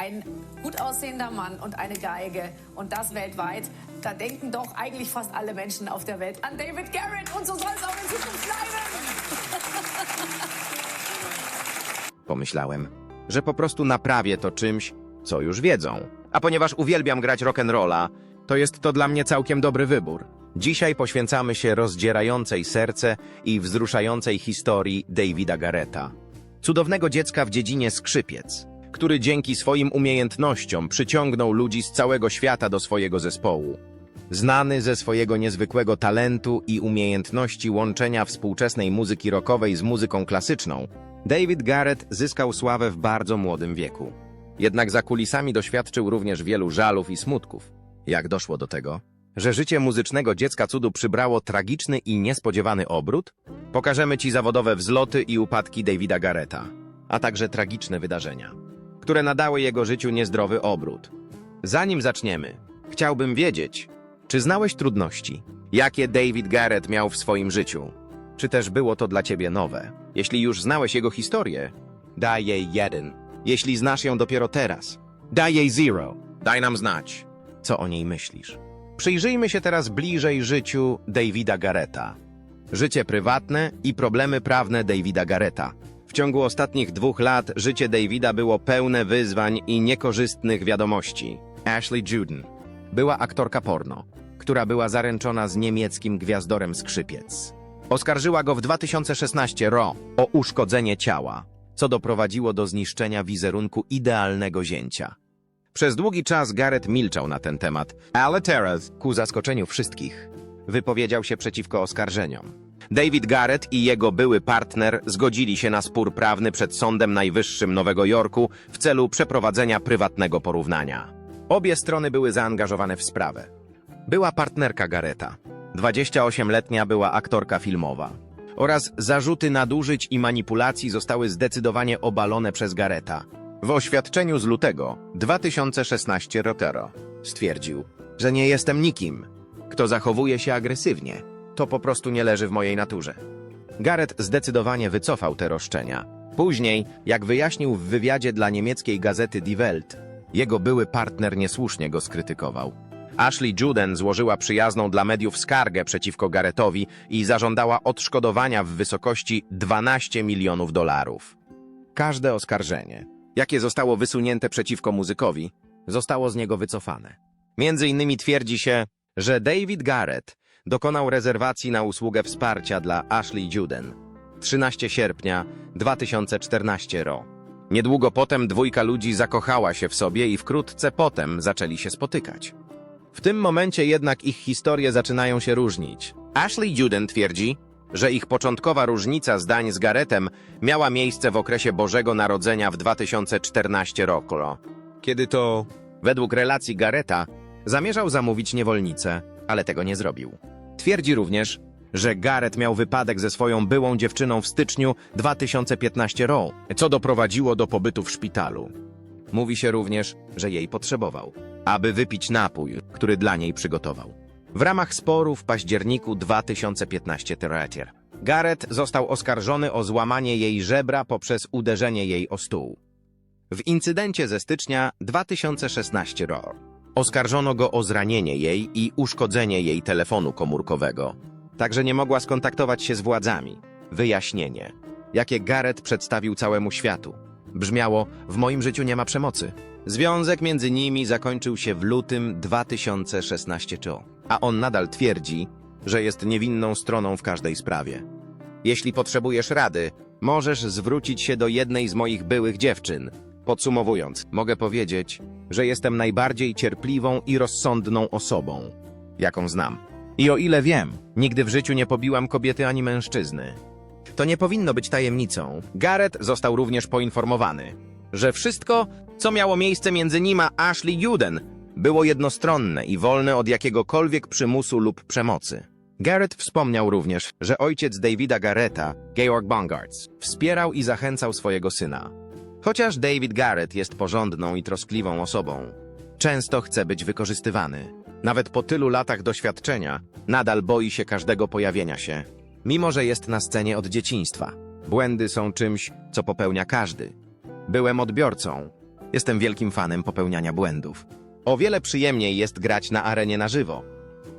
Ein gut aussehender Mann und eine Geige und das weltweit. Da denken doch eigentlich fast alle Menschen auf der Welt an David Garrett und so soll es auch in Zukunft bleiben. Pomyślałem, że po prostu naprawię to czymś, co już wiedzą. A ponieważ uwielbiam grać rock'n'rolla, to jest to dla mnie całkiem dobry wybór. Dzisiaj poświęcamy się rozdzierającej serce i wzruszającej historii Davida Garretta. Cudownego dziecka w dziedzinie skrzypiec, który dzięki swoim umiejętnościom przyciągnął ludzi z całego świata do swojego zespołu. Znany ze swojego niezwykłego talentu i umiejętności łączenia współczesnej muzyki rockowej z muzyką klasyczną, David Garrett zyskał sławę w bardzo młodym wieku. Jednak za kulisami doświadczył również wielu żalów i smutków. Jak doszło do tego, że życie muzycznego dziecka cudu przybrało tragiczny i niespodziewany obrót? Pokażemy Ci zawodowe wzloty i upadki Davida Garretta, a także tragiczne wydarzenia, które nadały jego życiu niezdrowy obrót. Zanim zaczniemy, chciałbym wiedzieć, czy znałeś trudności, jakie David Garrett miał w swoim życiu? Czy też było to dla ciebie nowe? Jeśli już znałeś jego historię, daj jej jeden. Jeśli znasz ją dopiero teraz, daj jej zero. Daj nam znać, co o niej myślisz. Przyjrzyjmy się teraz bliżej życiu Davida Garretta. Życie prywatne i problemy prawne Davida Garretta. W ciągu ostatnich dwóch lat życie Davida było pełne wyzwań i niekorzystnych wiadomości. Ashley Juden była aktorka porno, która była zaręczona z niemieckim gwiazdorem skrzypiec. Oskarżyła go w 2016 ro o uszkodzenie ciała, co doprowadziło do zniszczenia wizerunku idealnego zięcia. Przez długi czas Garrett milczał na ten temat, ale teraz, ku zaskoczeniu wszystkich, wypowiedział się przeciwko oskarżeniom. David Garrett i jego były partner zgodzili się na spór prawny przed Sądem Najwyższym Nowego Jorku w celu przeprowadzenia prywatnego porównania. Obie strony były zaangażowane w sprawę. Była partnerka Garretta. 28-letnia była aktorka filmowa. Oraz zarzuty nadużyć i manipulacji zostały zdecydowanie obalone przez Garretta. W oświadczeniu z lutego 2016 Rotero stwierdził, że nie jestem nikim, kto zachowuje się agresywnie. To po prostu nie leży w mojej naturze. Garrett zdecydowanie wycofał te roszczenia. Później, jak wyjaśnił w wywiadzie dla niemieckiej gazety Die Welt, jego były partner niesłusznie go skrytykował. Ashley Juden złożyła przyjazną dla mediów skargę przeciwko Garrettowi i zażądała odszkodowania w wysokości 12 milionów dolarów. Każde oskarżenie, jakie zostało wysunięte przeciwko muzykowi, zostało z niego wycofane. Między innymi twierdzi się, że David Garrett dokonał rezerwacji na usługę wsparcia dla Ashley Juden. 13 sierpnia 2014 ro. Niedługo potem dwójka ludzi zakochała się w sobie i wkrótce potem zaczęli się spotykać. W tym momencie jednak ich historie zaczynają się różnić. Ashley Juden twierdzi, że ich początkowa różnica zdań z Garettem miała miejsce w okresie Bożego Narodzenia w 2014 roku, kiedy to, według relacji Garetta, zamierzał zamówić niewolnicę, ale tego nie zrobił. Twierdzi również, że Garrett miał wypadek ze swoją byłą dziewczyną w styczniu 2015 roku, co doprowadziło do pobytu w szpitalu. Mówi się również, że jej potrzebował, aby wypić napój, który dla niej przygotował. W ramach sporu w październiku 2015 terratier Garrett został oskarżony o złamanie jej żebra poprzez uderzenie jej o stół. W incydencie ze stycznia 2016 roku oskarżono go o zranienie jej i uszkodzenie jej telefonu komórkowego. Także nie mogła skontaktować się z władzami. Wyjaśnienie, jakie Garrett przedstawił całemu światu. Brzmiało, w moim życiu nie ma przemocy. Związek między nimi zakończył się w lutym 2016 roku, a on nadal twierdzi, że jest niewinną stroną w każdej sprawie. Jeśli potrzebujesz rady, możesz zwrócić się do jednej z moich byłych dziewczyn. Podsumowując, mogę powiedzieć, że jestem najbardziej cierpliwą i rozsądną osobą, jaką znam. I o ile wiem, nigdy w życiu nie pobiłam kobiety ani mężczyzny. To nie powinno być tajemnicą. Garrett został również poinformowany, że wszystko, co miało miejsce między nim a Ashley Juden, było jednostronne i wolne od jakiegokolwiek przymusu lub przemocy. Garrett wspomniał również, że ojciec Davida Garretta, Georg Bongartz, wspierał i zachęcał swojego syna. Chociaż David Garrett jest porządną i troskliwą osobą, często chce być wykorzystywany. Nawet po tylu latach doświadczenia, nadal boi się każdego pojawienia się, mimo że jest na scenie od dzieciństwa. Błędy są czymś, co popełnia każdy. Byłem odbiorcą, Jestem wielkim fanem popełniania błędów. O wiele przyjemniej jest grać na arenie na żywo.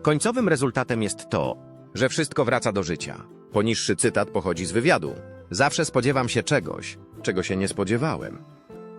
Końcowym rezultatem jest to, że wszystko wraca do życia. Poniższy cytat pochodzi z wywiadu. Zawsze spodziewam się czegoś, czego się nie spodziewałem.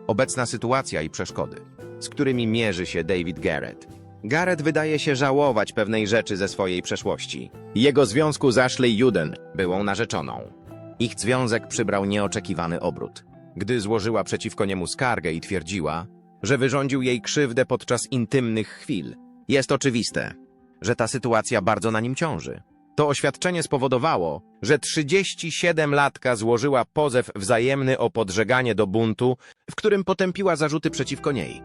Obecna sytuacja i przeszkody, z którymi mierzy się David Garrett. Garrett wydaje się żałować pewnej rzeczy ze swojej przeszłości. Jego związku z Ashley Juden, byłą narzeczoną. Ich związek przybrał nieoczekiwany obrót, gdy złożyła przeciwko niemu skargę i twierdziła, że wyrządził jej krzywdę podczas intymnych chwil. Jest oczywiste, że ta sytuacja bardzo na nim ciąży. To oświadczenie spowodowało, że 37-latka złożyła pozew wzajemny o podżeganie do buntu, w którym potępiła zarzuty przeciwko niej.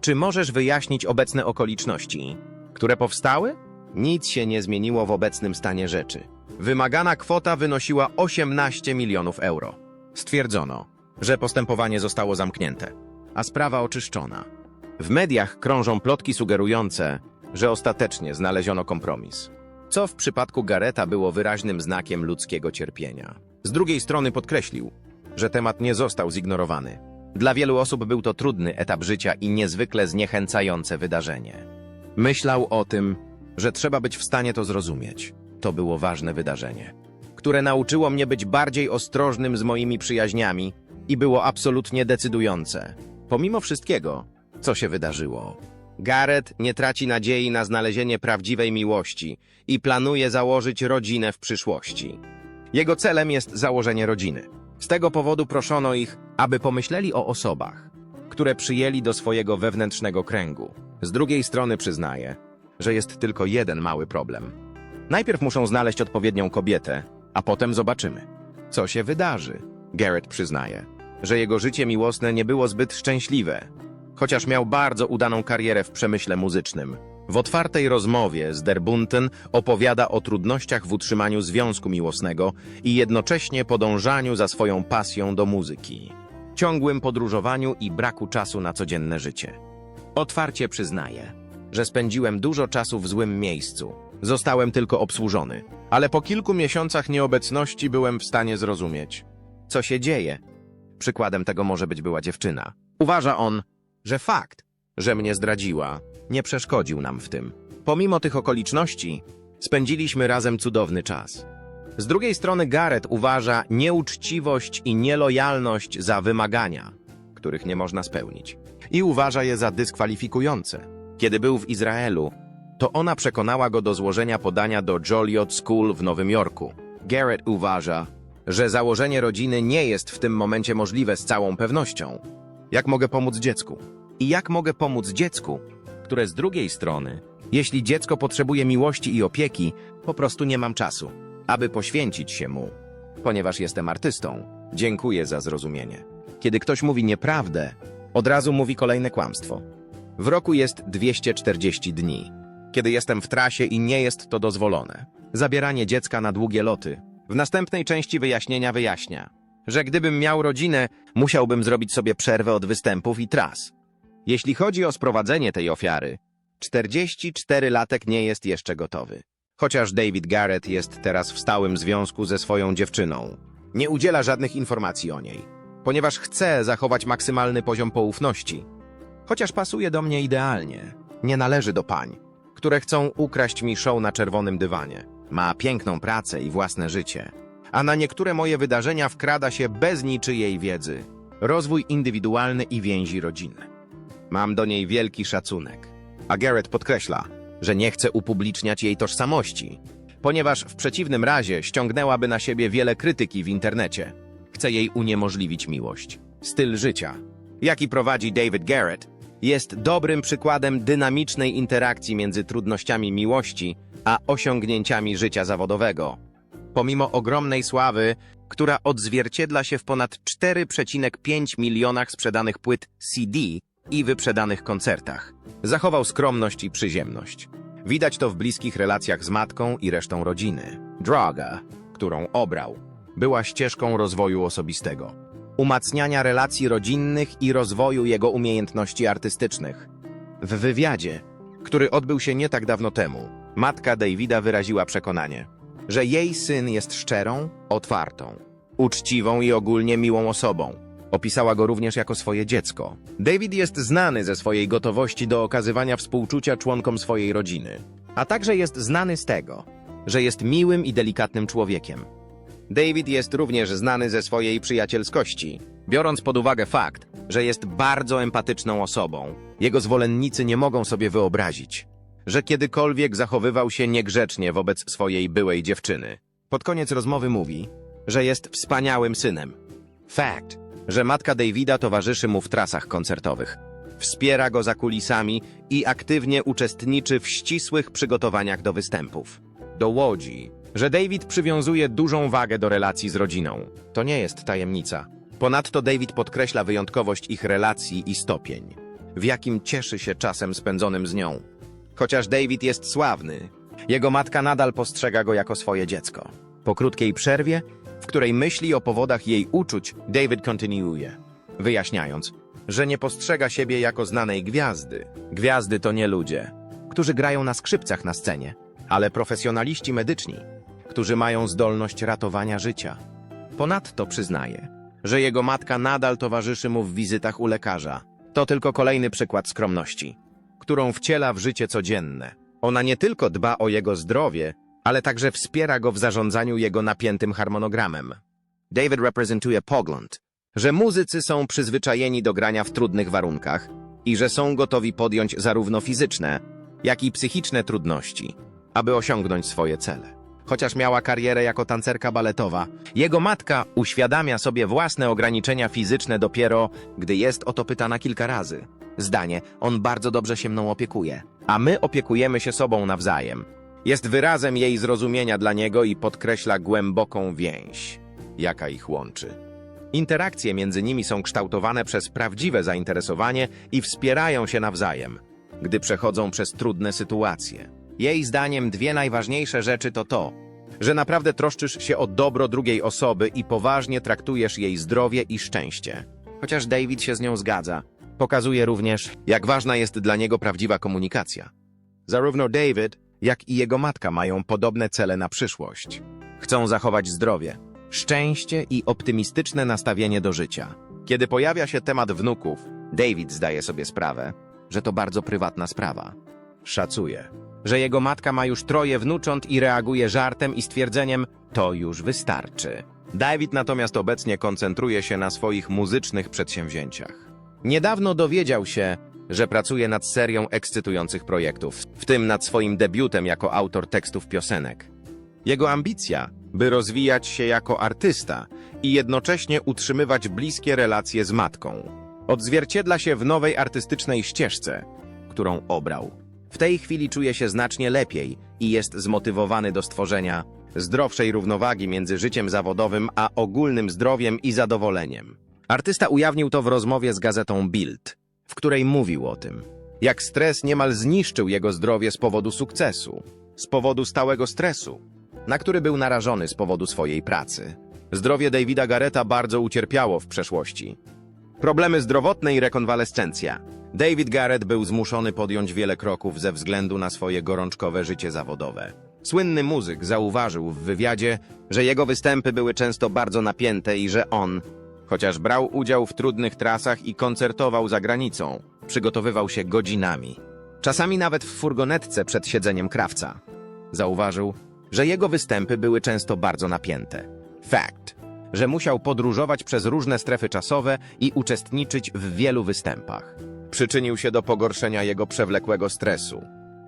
Czy możesz wyjaśnić obecne okoliczności, które powstały? Nic się nie zmieniło w obecnym stanie rzeczy. Wymagana kwota wynosiła 18 milionów euro. Stwierdzono, że postępowanie zostało zamknięte, a sprawa oczyszczona. W mediach krążą plotki sugerujące, że ostatecznie znaleziono kompromis. Co w przypadku Gareta było wyraźnym znakiem ludzkiego cierpienia. Z drugiej strony podkreślił, że temat nie został zignorowany. Dla wielu osób był to trudny etap życia i niezwykle zniechęcające wydarzenie. Myślał o tym, że trzeba być w stanie to zrozumieć. To było ważne wydarzenie, które nauczyło mnie być bardziej ostrożnym z moimi przyjaźniami i było absolutnie decydujące. Pomimo wszystkiego, co się wydarzyło. Gareth nie traci nadziei na znalezienie prawdziwej miłości i planuje założyć rodzinę w przyszłości. Jego celem jest założenie rodziny. Z tego powodu proszono ich, aby pomyśleli o osobach, które przyjęli do swojego wewnętrznego kręgu. Z drugiej strony przyznaje, że jest tylko jeden mały problem. Najpierw muszą znaleźć odpowiednią kobietę, a potem zobaczymy, co się wydarzy. Garrett przyznaje, że jego życie miłosne nie było zbyt szczęśliwe, chociaż miał bardzo udaną karierę w przemyśle muzycznym. W otwartej rozmowie z Der Bunten opowiada o trudnościach w utrzymaniu związku miłosnego i jednocześnie podążaniu za swoją pasją do muzyki, ciągłym podróżowaniu i braku czasu na codzienne życie. Otwarcie przyznaję, że spędziłem dużo czasu w złym miejscu. Zostałem tylko obsłużony, ale po kilku miesiącach nieobecności byłem w stanie zrozumieć, co się dzieje. Przykładem tego może być była dziewczyna. Uważa on, że fakt, że mnie zdradziła, nie przeszkodził nam w tym. Pomimo tych okoliczności, spędziliśmy razem cudowny czas. Z drugiej strony Gareth uważa nieuczciwość i nielojalność za wymagania, których nie można spełnić. I uważa je za dyskwalifikujące. Kiedy był w Izraelu, to ona przekonała go do złożenia podania do Joliot School w Nowym Jorku. Garrett uważa, że założenie rodziny nie jest w tym momencie możliwe z całą pewnością. Jak mogę pomóc dziecku? I jak mogę pomóc dziecku, które z drugiej strony, jeśli dziecko potrzebuje miłości i opieki, po prostu nie mam czasu, aby poświęcić się mu, ponieważ jestem artystą. Dziękuję za zrozumienie. Kiedy ktoś mówi nieprawdę, od razu mówi kolejne kłamstwo. W roku jest 240 dni. Kiedy jestem w trasie i nie jest to dozwolone. Zabieranie dziecka na długie loty. W następnej części wyjaśnienia wyjaśnia, że gdybym miał rodzinę, musiałbym zrobić sobie przerwę od występów i tras. Jeśli chodzi o sprowadzenie tej ofiary, 44-latek nie jest jeszcze gotowy. Chociaż David Garrett jest teraz w stałym związku ze swoją dziewczyną. Nie udziela żadnych informacji o niej, ponieważ chce zachować maksymalny poziom poufności. Chociaż pasuje do mnie idealnie, nie należy do pań, które chcą ukraść mi show na czerwonym dywanie. Ma piękną pracę i własne życie, a na niektóre moje wydarzenia wkrada się bez niczyjej wiedzy. Rozwój indywidualny i więzi rodzinne. Mam do niej wielki szacunek. A Garrett podkreśla, że nie chce upubliczniać jej tożsamości, ponieważ w przeciwnym razie ściągnęłaby na siebie wiele krytyki w internecie. Chce jej uniemożliwić miłość. Styl życia, jaki prowadzi David Garrett, jest dobrym przykładem dynamicznej interakcji między trudnościami miłości a osiągnięciami życia zawodowego. Pomimo ogromnej sławy, która odzwierciedla się w ponad 4,5 milionach sprzedanych płyt CD i wyprzedanych koncertach, zachował skromność i przyziemność. Widać to w bliskich relacjach z matką i resztą rodziny. Droga, którą obrał, była ścieżką rozwoju osobistego, umacniania relacji rodzinnych i rozwoju jego umiejętności artystycznych. W wywiadzie, który odbył się nie tak dawno temu, matka Davida wyraziła przekonanie, że jej syn jest szczerą, otwartą, uczciwą i ogólnie miłą osobą. Opisała go również jako swoje dziecko. David jest znany ze swojej gotowości do okazywania współczucia członkom swojej rodziny, a także jest znany z tego, że jest miłym i delikatnym człowiekiem. David jest również znany ze swojej przyjacielskości, biorąc pod uwagę fakt, że jest bardzo empatyczną osobą. Jego zwolennicy nie mogą sobie wyobrazić, że kiedykolwiek zachowywał się niegrzecznie wobec swojej byłej dziewczyny. Pod koniec rozmowy mówi, że jest wspaniałym synem. Fakt, że matka Davida towarzyszy mu w trasach koncertowych. Wspiera go za kulisami i aktywnie uczestniczy w ścisłych przygotowaniach do występów. Dowodzi, że David przywiązuje dużą wagę do relacji z rodziną. To nie jest tajemnica. Ponadto David podkreśla wyjątkowość ich relacji i stopień, w jakim cieszy się czasem spędzonym z nią. Chociaż David jest sławny, jego matka nadal postrzega go jako swoje dziecko. Po krótkiej przerwie, w której myśli o powodach jej uczuć, David kontynuuje, wyjaśniając, że nie postrzega siebie jako znanej gwiazdy. Gwiazdy to nie ludzie, którzy grają na skrzypcach na scenie, ale profesjonaliści medyczni, którzy mają zdolność ratowania życia. Ponadto przyznaje, że jego matka nadal towarzyszy mu w wizytach u lekarza. To tylko kolejny przykład skromności, którą wciela w życie codzienne. Ona nie tylko dba o jego zdrowie, ale także wspiera go w zarządzaniu jego napiętym harmonogramem. David reprezentuje pogląd, że muzycy są przyzwyczajeni do grania w trudnych warunkach i że są gotowi podjąć zarówno fizyczne, jak i psychiczne trudności, aby osiągnąć swoje cele. Chociaż miała karierę jako tancerka baletowa, jego matka uświadamia sobie własne ograniczenia fizyczne dopiero, gdy jest o to pytana kilka razy. Zdanie, on bardzo dobrze się mną opiekuje, a my opiekujemy się sobą nawzajem. Jest wyrazem jej zrozumienia dla niego i podkreśla głęboką więź, jaka ich łączy. Interakcje między nimi są kształtowane przez prawdziwe zainteresowanie i wspierają się nawzajem, gdy przechodzą przez trudne sytuacje. Jej zdaniem dwie najważniejsze rzeczy to to, że naprawdę troszczysz się o dobro drugiej osoby i poważnie traktujesz jej zdrowie i szczęście. Chociaż David się z nią zgadza, pokazuje również, jak ważna jest dla niego prawdziwa komunikacja. Zarówno David, jak i jego matka mają podobne cele na przyszłość. Chcą zachować zdrowie, szczęście i optymistyczne nastawienie do życia. Kiedy pojawia się temat wnuków, David zdaje sobie sprawę, że to bardzo prywatna sprawa. Szacuje, że jego matka ma już troje wnucząt i reaguje żartem i stwierdzeniem to już wystarczy. David natomiast obecnie koncentruje się na swoich muzycznych przedsięwzięciach. Niedawno dowiedział się, że pracuje nad serią ekscytujących projektów, w tym nad swoim debiutem jako autor tekstów piosenek. Jego ambicja, by rozwijać się jako artysta i jednocześnie utrzymywać bliskie relacje z matką, odzwierciedla się w nowej artystycznej ścieżce, którą obrał. W tej chwili czuje się znacznie lepiej i jest zmotywowany do stworzenia zdrowszej równowagi między życiem zawodowym a ogólnym zdrowiem i zadowoleniem. Artysta ujawnił to w rozmowie z gazetą Bild, w której mówił o tym, jak stres niemal zniszczył jego zdrowie z powodu sukcesu, z powodu stałego stresu, na który był narażony z powodu swojej pracy. Zdrowie Davida Garreta bardzo ucierpiało w przeszłości. Problemy zdrowotne i rekonwalescencja. David Garrett był zmuszony podjąć wiele kroków ze względu na swoje gorączkowe życie zawodowe. Słynny muzyk zauważył w wywiadzie, że jego występy były często bardzo napięte i że on, chociaż brał udział w trudnych trasach i koncertował za granicą, przygotowywał się godzinami. Czasami nawet w furgonetce przed siedzeniem krawca. Zauważył, że jego występy były często bardzo napięte. Fakt, że musiał podróżować przez różne strefy czasowe i uczestniczyć w wielu występach. Przyczynił się do pogorszenia jego przewlekłego stresu,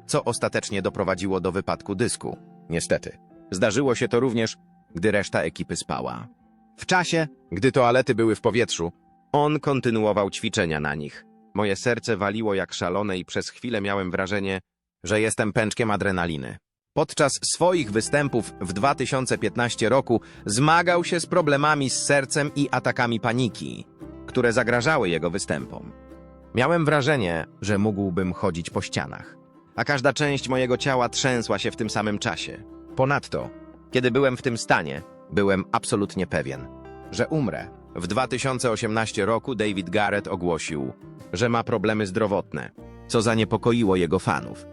co ostatecznie doprowadziło do wypadku dysku. Niestety, zdarzyło się to również, gdy reszta ekipy spała. W czasie, gdy toalety były w powietrzu, on kontynuował ćwiczenia na nich. Moje serce waliło jak szalone i przez chwilę miałem wrażenie, że jestem pęczkiem adrenaliny. Podczas swoich występów w 2015 roku zmagał się z problemami z sercem i atakami paniki, które zagrażały jego występom. Miałem wrażenie, że mógłbym chodzić po ścianach, a każda część mojego ciała trzęsła się w tym samym czasie. Ponadto, kiedy byłem w tym stanie, byłem absolutnie pewien, że umrę. W 2018 roku David Garrett ogłosił, że ma problemy zdrowotne, co zaniepokoiło jego fanów.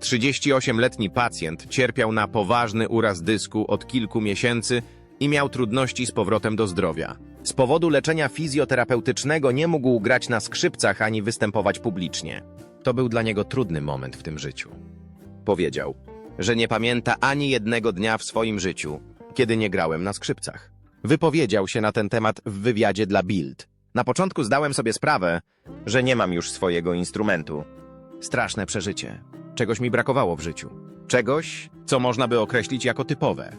38-letni pacjent cierpiał na poważny uraz dysku od kilku miesięcy i miał trudności z powrotem do zdrowia. Z powodu leczenia fizjoterapeutycznego nie mógł grać na skrzypcach ani występować publicznie. To był dla niego trudny moment w tym życiu. Powiedział, że nie pamięta ani jednego dnia w swoim życiu, kiedy nie grałem na skrzypcach. Wypowiedział się na ten temat w wywiadzie dla Bild. Na początku zdałem sobie sprawę, że nie mam już swojego instrumentu. Straszne przeżycie. Czegoś mi brakowało w życiu. Czegoś, co można by określić jako typowe.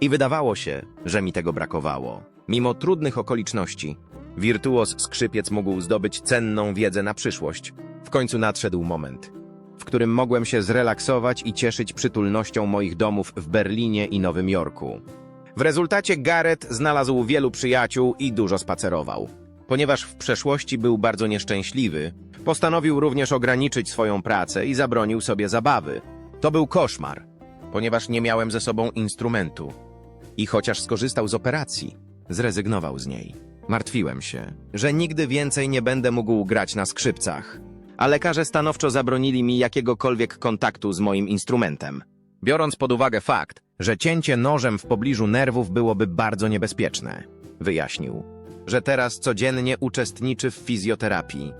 I wydawało się, że mi tego brakowało. Mimo trudnych okoliczności, wirtuos skrzypiec mógł zdobyć cenną wiedzę na przyszłość. W końcu nadszedł moment, którym mogłem się zrelaksować i cieszyć przytulnością moich domów w Berlinie i Nowym Jorku. W rezultacie Garrett znalazł wielu przyjaciół i dużo spacerował. Ponieważ w przeszłości był bardzo nieszczęśliwy, postanowił również ograniczyć swoją pracę i zabronił sobie zabawy. To był koszmar, ponieważ nie miałem ze sobą instrumentu. I chociaż skorzystał z operacji, zrezygnował z niej. Martwiłem się, że nigdy więcej nie będę mógł grać na skrzypcach, a lekarze stanowczo zabronili mi jakiegokolwiek kontaktu z moim instrumentem. Biorąc pod uwagę fakt, że cięcie nożem w pobliżu nerwów byłoby bardzo niebezpieczne, wyjaśnił, że teraz codziennie uczestniczy w fizjoterapii.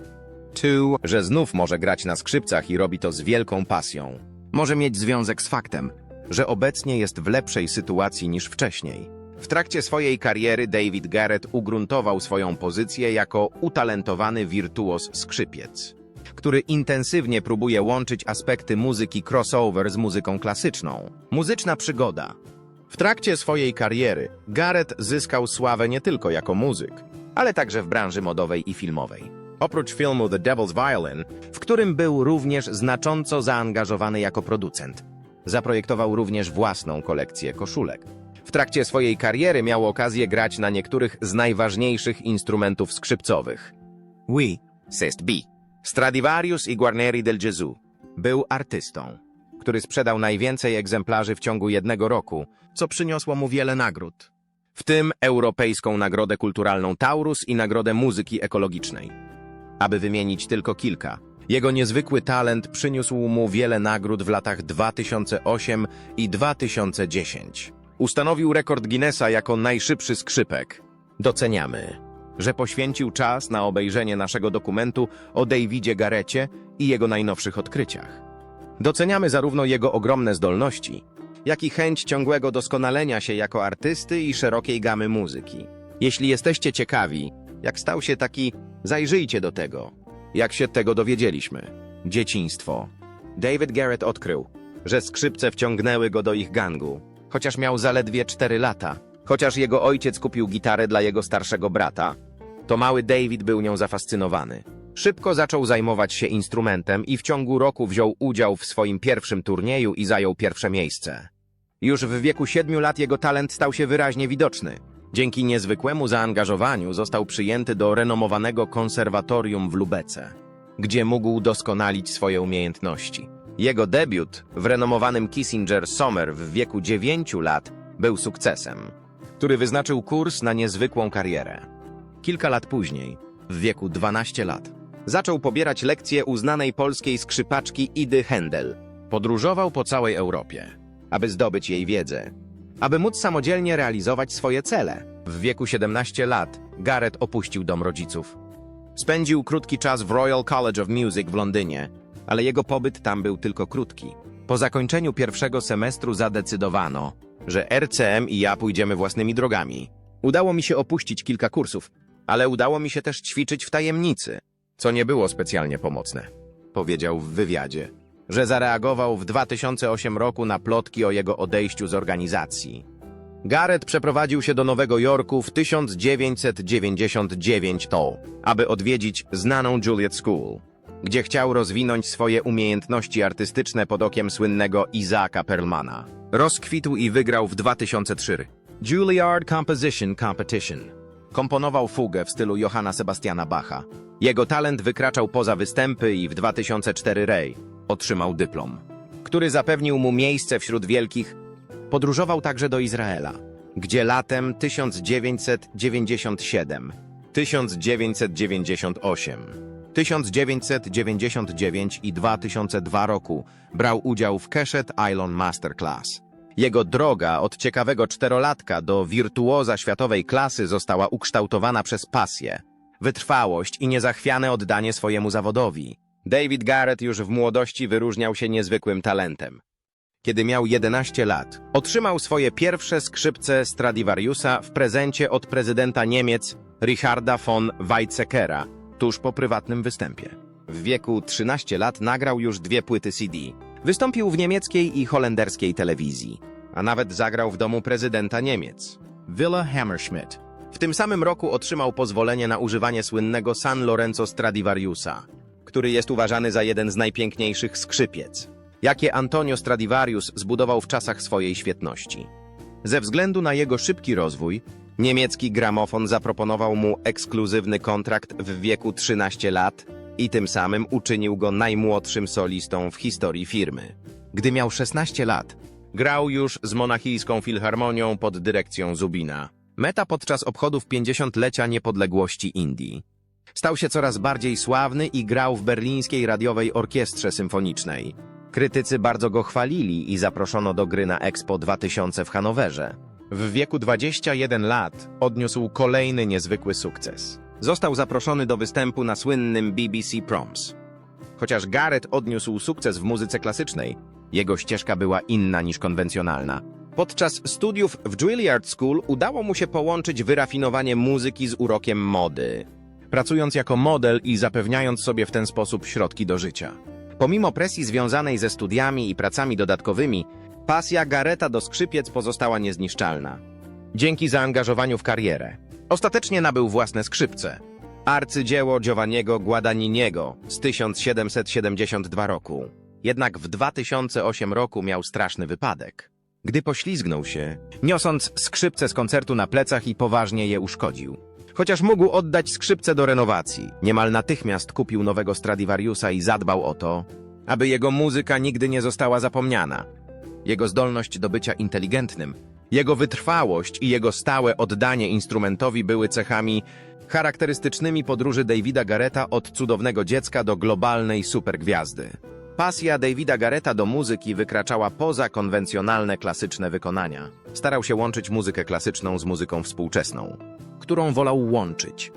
Two, że znów może grać na skrzypcach i robi to z wielką pasją. Może mieć związek z faktem, że obecnie jest w lepszej sytuacji niż wcześniej. W trakcie swojej kariery David Garrett ugruntował swoją pozycję jako utalentowany wirtuos skrzypiec, który intensywnie próbuje łączyć aspekty muzyki crossover z muzyką klasyczną. Muzyczna przygoda. W trakcie swojej kariery Garrett zyskał sławę nie tylko jako muzyk, ale także w branży modowej i filmowej. Oprócz filmu The Devil's Violin, w którym był również znacząco zaangażowany jako producent, zaprojektował również własną kolekcję koszulek. W trakcie swojej kariery miał okazję grać na niektórych z najważniejszych instrumentów skrzypcowych. Oui, c'est B. Stradivarius i Guarneri del Gesù. Był artystą, który sprzedał najwięcej egzemplarzy w ciągu jednego roku, co przyniosło mu wiele nagród. W tym Europejską Nagrodę Kulturalną Taurus i Nagrodę Muzyki Ekologicznej. Aby wymienić tylko kilka, jego niezwykły talent przyniósł mu wiele nagród w latach 2008 i 2010. Ustanowił rekord Guinnessa jako najszybszy skrzypek. Doceniamy, że poświęcił czas na obejrzenie naszego dokumentu o Davidzie Garecie i jego najnowszych odkryciach. Doceniamy zarówno jego ogromne zdolności, jak i chęć ciągłego doskonalenia się jako artysty i szerokiej gamy muzyki. Jeśli jesteście ciekawi, jak stał się taki, zajrzyjcie do tego. Jak się tego dowiedzieliśmy? Dzieciństwo. David Garrett odkrył, że skrzypce wciągnęły go do ich gangu, chociaż miał zaledwie 4 lata. Chociaż jego ojciec kupił gitarę dla jego starszego brata, to mały David był nią zafascynowany. Szybko zaczął zajmować się instrumentem i w ciągu roku wziął udział w swoim pierwszym turnieju i zajął pierwsze miejsce. Już w wieku siedmiu lat jego talent stał się wyraźnie widoczny. Dzięki niezwykłemu zaangażowaniu został przyjęty do renomowanego konserwatorium w Lubece, gdzie mógł doskonalić swoje umiejętności. Jego debiut w renomowanym Kissinger Sommer w wieku 9 lat był sukcesem, który wyznaczył kurs na niezwykłą karierę. Kilka lat później, w wieku 12 lat, zaczął pobierać lekcje uznanej polskiej skrzypaczki Idy Händel. Podróżował po całej Europie, aby zdobyć jej wiedzę, aby móc samodzielnie realizować swoje cele. W wieku 17 lat Garrett opuścił dom rodziców. Spędził krótki czas w Royal College of Music w Londynie, ale jego pobyt tam był tylko krótki. Po zakończeniu pierwszego semestru zadecydowano, że RCM i ja pójdziemy własnymi drogami. Udało mi się opuścić kilka kursów, ale udało mi się też ćwiczyć w tajemnicy, co nie było specjalnie pomocne. Powiedział w wywiadzie, że zareagował w 2008 roku na plotki o jego odejściu z organizacji. Garrett przeprowadził się do Nowego Jorku w 1999 to, aby odwiedzić znaną Juliet School, gdzie chciał rozwinąć swoje umiejętności artystyczne pod okiem słynnego Izaaka Perlmana. Rozkwitł i wygrał w 2003 Juilliard Composition Competition. Komponował fugę w stylu Johanna Sebastiana Bacha. Jego talent wykraczał poza występy i w 2004 Ray otrzymał dyplom, który zapewnił mu miejsce wśród wielkich. Podróżował także do Izraela, gdzie latem 1997, 1998, 1999 i 2002 roku brał udział w Keshet Island Masterclass. Jego droga od ciekawego czterolatka do wirtuoza światowej klasy została ukształtowana przez pasję, wytrwałość i niezachwiane oddanie swojemu zawodowi. David Garrett już w młodości wyróżniał się niezwykłym talentem. Kiedy miał 11 lat, otrzymał swoje pierwsze skrzypce Stradivariusa w prezencie od prezydenta Niemiec Richarda von Weizsäckera tuż po prywatnym występie. W wieku 13 lat nagrał już dwie płyty CD. Wystąpił w niemieckiej i holenderskiej telewizji, a nawet zagrał w domu prezydenta Niemiec, Willa Hammerschmidt. W tym samym roku otrzymał pozwolenie na używanie słynnego San Lorenzo Stradivariusa, który jest uważany za jeden z najpiękniejszych skrzypiec, jakie Antonio Stradivarius zbudował w czasach swojej świetności. Ze względu na jego szybki rozwój, niemiecki gramofon zaproponował mu ekskluzywny kontrakt w wieku 13 lat i tym samym uczynił go najmłodszym solistą w historii firmy. Gdy miał 16 lat, grał już z monachijską filharmonią pod dyrekcją Zubina. Meta podczas obchodów 50-lecia niepodległości Indii. Stał się coraz bardziej sławny i grał w berlińskiej radiowej orkiestrze symfonicznej. Krytycy bardzo go chwalili i zaproszono do gry na Expo 2000 w Hanowerze. W wieku 21 lat odniósł kolejny niezwykły sukces. Został zaproszony do występu na słynnym BBC Proms. Chociaż Garrett odniósł sukces w muzyce klasycznej, jego ścieżka była inna niż konwencjonalna. Podczas studiów w Juilliard School udało mu się połączyć wyrafinowanie muzyki z urokiem mody, pracując jako model i zapewniając sobie w ten sposób środki do życia. Pomimo presji związanej ze studiami i pracami dodatkowymi, pasja Gareta do skrzypiec pozostała niezniszczalna. Dzięki zaangażowaniu w karierę, ostatecznie nabył własne skrzypce. Arcydzieło Giovanniego Guadagniniego z 1772 roku. Jednak w 2008 roku miał straszny wypadek. Gdy poślizgnął się, niosąc skrzypce z koncertu na plecach i poważnie je uszkodził. Chociaż mógł oddać skrzypce do renowacji, niemal natychmiast kupił nowego Stradivariusa i zadbał o to, aby jego muzyka nigdy nie została zapomniana. Jego zdolność do bycia inteligentnym, jego wytrwałość i jego stałe oddanie instrumentowi były cechami charakterystycznymi podróży Davida Garreta od cudownego dziecka do globalnej supergwiazdy. Pasja Davida Garreta do muzyki wykraczała poza konwencjonalne klasyczne wykonania. Starał się łączyć muzykę klasyczną z muzyką współczesną, którą wolał łączyć.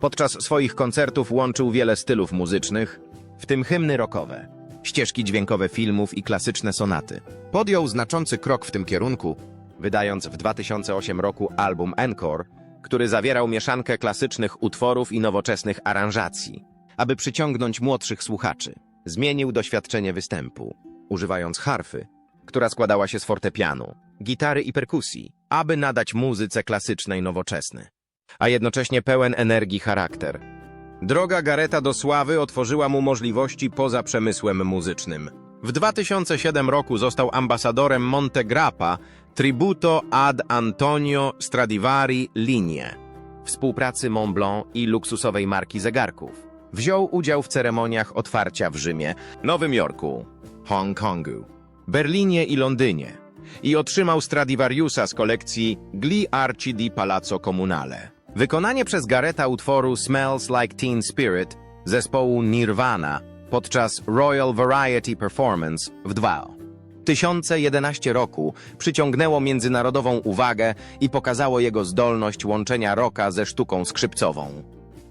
Podczas swoich koncertów łączył wiele stylów muzycznych, w tym hymny rockowe, ścieżki dźwiękowe filmów i klasyczne sonaty. Podjął znaczący krok w tym kierunku, wydając w 2008 roku album Encore, który zawierał mieszankę klasycznych utworów i nowoczesnych aranżacji, aby przyciągnąć młodszych słuchaczy. Zmienił doświadczenie występu, używając harfy, która składała się z fortepianu, gitary i perkusji, aby nadać muzyce klasycznej nowoczesny, a jednocześnie pełen energii charakter. Droga Gareta do sławy otworzyła mu możliwości poza przemysłem muzycznym. W 2007 roku został ambasadorem Montegrappa Tributo ad Antonio Stradivari Linie, współpracy Montblanc i luksusowej marki zegarków. Wziął udział w ceremoniach otwarcia w Rzymie, Nowym Jorku, Hongkongu, Berlinie i Londynie i otrzymał Stradivariusa z kolekcji Gli Arci di Palazzo Comunale. Wykonanie przez Gareta utworu Smells Like Teen Spirit zespołu Nirvana podczas Royal Variety Performance w 2011 roku przyciągnęło międzynarodową uwagę i pokazało jego zdolność łączenia rocka ze sztuką skrzypcową.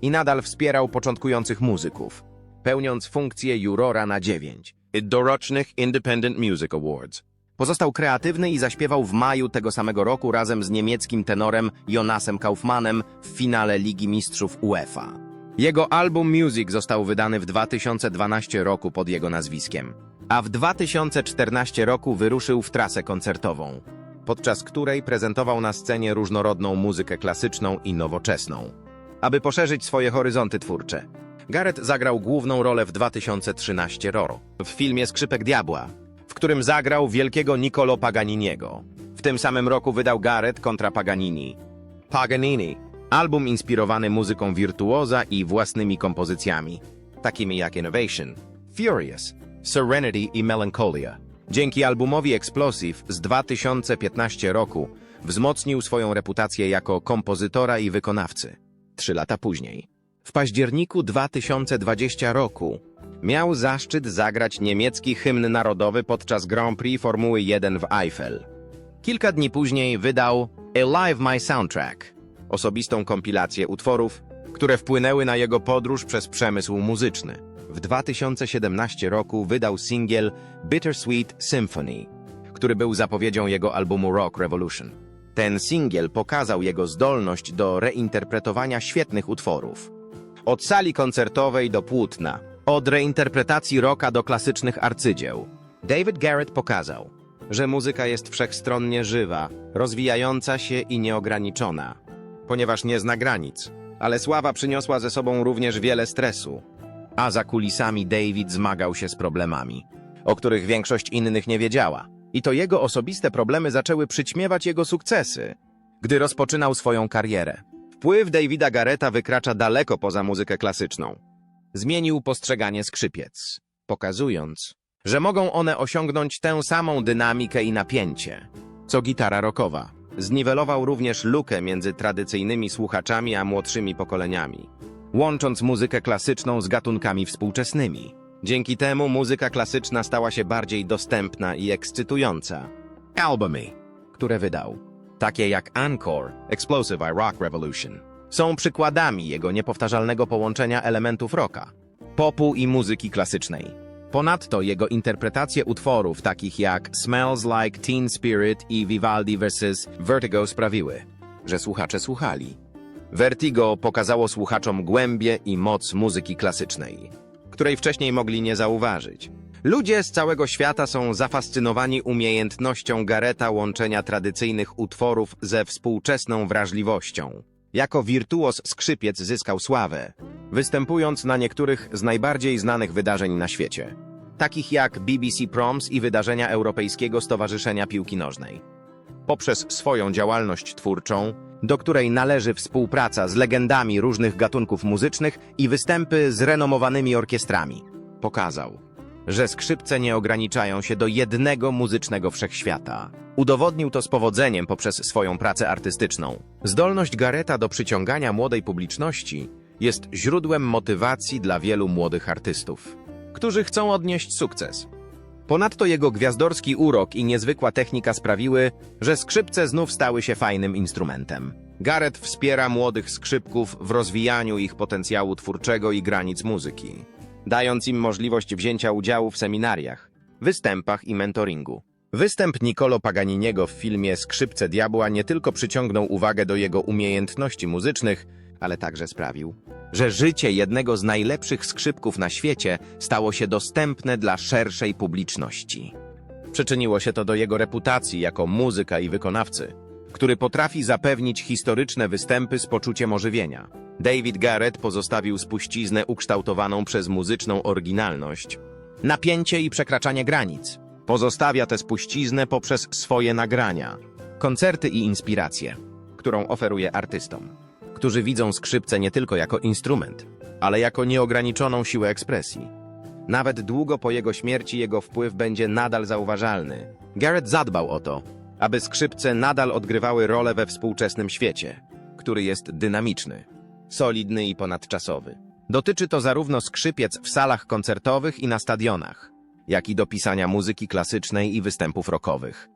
I nadal wspierał początkujących muzyków, pełniąc funkcję jurora na dziewięć dorocznych Independent Music Awards. Pozostał kreatywny i zaśpiewał w maju tego samego roku razem z niemieckim tenorem Jonasem Kaufmannem w finale Ligi Mistrzów UEFA. Jego album Music został wydany w 2012 roku pod jego nazwiskiem, a w 2014 roku wyruszył w trasę koncertową, podczas której prezentował na scenie różnorodną muzykę klasyczną i nowoczesną. Aby poszerzyć swoje horyzonty twórcze, Gareth zagrał główną rolę w 2013 roku w filmie Skrzypek Diabła, w którym zagrał wielkiego Niccolo Paganiniego. W tym samym roku wydał Gareth kontra Paganini. Paganini, album inspirowany muzyką wirtuoza i własnymi kompozycjami, takimi jak Innovation, Furious, Serenity i Melancholia. Dzięki albumowi Explosive z 2015 roku wzmocnił swoją reputację jako kompozytora i wykonawcy. Trzy lata później, w październiku 2020 roku, miał zaszczyt zagrać niemiecki hymn narodowy podczas Grand Prix Formuły 1 w Eifel. Kilka dni później wydał Alive My Soundtrack, osobistą kompilację utworów, które wpłynęły na jego podróż przez przemysł muzyczny. W 2017 roku wydał singiel Bittersweet Symphony, który był zapowiedzią jego albumu Rock Revolution. Ten singiel pokazał jego zdolność do reinterpretowania świetnych utworów. Od sali koncertowej do płótna, od reinterpretacji rocka do klasycznych arcydzieł. David Garrett pokazał, że muzyka jest wszechstronnie żywa, rozwijająca się i nieograniczona, ponieważ nie zna granic. Ale sława przyniosła ze sobą również wiele stresu. A za kulisami David zmagał się z problemami, o których większość innych nie wiedziała. I to jego osobiste problemy zaczęły przyćmiewać jego sukcesy, gdy rozpoczynał swoją karierę. Wpływ Davida Garretta wykracza daleko poza muzykę klasyczną. Zmienił postrzeganie skrzypiec, pokazując, że mogą one osiągnąć tę samą dynamikę i napięcie, co gitara rockowa. Zniwelował również lukę między tradycyjnymi słuchaczami a młodszymi pokoleniami, łącząc muzykę klasyczną z gatunkami współczesnymi. Dzięki temu muzyka klasyczna stała się bardziej dostępna i ekscytująca. Albumy, które wydał, takie jak Encore, Explosive I Rock Revolution, są przykładami jego niepowtarzalnego połączenia elementów rocka, popu i muzyki klasycznej. Ponadto jego interpretacje utworów takich jak Smells Like Teen Spirit i Vivaldi vs. Vertigo sprawiły, że słuchacze słuchali. Vertigo pokazało słuchaczom głębię i moc muzyki klasycznej, której wcześniej mogli nie zauważyć. Ludzie z całego świata są zafascynowani umiejętnością Gareta łączenia tradycyjnych utworów ze współczesną wrażliwością. Jako wirtuos skrzypiec zyskał sławę, występując na niektórych z najbardziej znanych wydarzeń na świecie, takich jak BBC Proms i wydarzenia Europejskiego Stowarzyszenia Piłki Nożnej. Poprzez swoją działalność twórczą, do której należy współpraca z legendami różnych gatunków muzycznych i występy z renomowanymi orkiestrami, pokazał, że skrzypce nie ograniczają się do jednego muzycznego wszechświata. Udowodnił to z powodzeniem poprzez swoją pracę artystyczną. Zdolność Gareta do przyciągania młodej publiczności jest źródłem motywacji dla wielu młodych artystów, którzy chcą odnieść sukces. Ponadto jego gwiazdorski urok i niezwykła technika sprawiły, że skrzypce znów stały się fajnym instrumentem. Gareth wspiera młodych skrzypków w rozwijaniu ich potencjału twórczego i granic muzyki, dając im możliwość wzięcia udziału w seminariach, występach i mentoringu. Występ Niccolo Paganiniego w filmie Skrzypce Diabła nie tylko przyciągnął uwagę do jego umiejętności muzycznych, ale także sprawił, że życie jednego z najlepszych skrzypków na świecie stało się dostępne dla szerszej publiczności. Przyczyniło się to do jego reputacji jako muzyka i wykonawcy, który potrafi zapewnić historyczne występy z poczuciem ożywienia. David Garrett pozostawił spuściznę ukształtowaną przez muzyczną oryginalność, napięcie i przekraczanie granic. Pozostawia tę spuściznę poprzez swoje nagrania, koncerty i inspiracje, którą oferuje artystom którzy widzą skrzypce nie tylko jako instrument, ale jako nieograniczoną siłę ekspresji. Nawet długo po jego śmierci jego wpływ będzie nadal zauważalny. Garrett zadbał o to, aby skrzypce nadal odgrywały rolę we współczesnym świecie, który jest dynamiczny, solidny i ponadczasowy. Dotyczy to zarówno skrzypiec w salach koncertowych i na stadionach, jak i do pisania muzyki klasycznej i występów rockowych.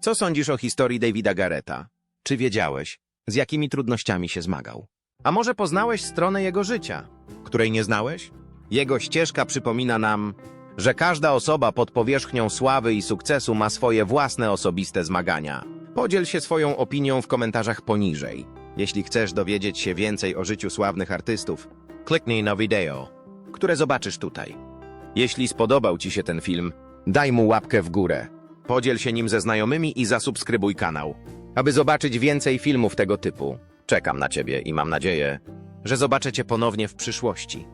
Co sądzisz o historii Davida Garretta? Czy wiedziałeś, z jakimi trudnościami się zmagał. A może poznałeś stronę jego życia, której nie znałeś? Jego ścieżka przypomina nam, że każda osoba pod powierzchnią sławy i sukcesu ma swoje własne osobiste zmagania. Podziel się swoją opinią w komentarzach poniżej. Jeśli chcesz dowiedzieć się więcej o życiu sławnych artystów, kliknij na wideo, które zobaczysz tutaj. Jeśli spodobał Ci się ten film, daj mu łapkę w górę, podziel się nim ze znajomymi i zasubskrybuj kanał aby zobaczyć więcej filmów tego typu. Czekam na Ciebie i mam nadzieję, że zobaczę Cię ponownie w przyszłości.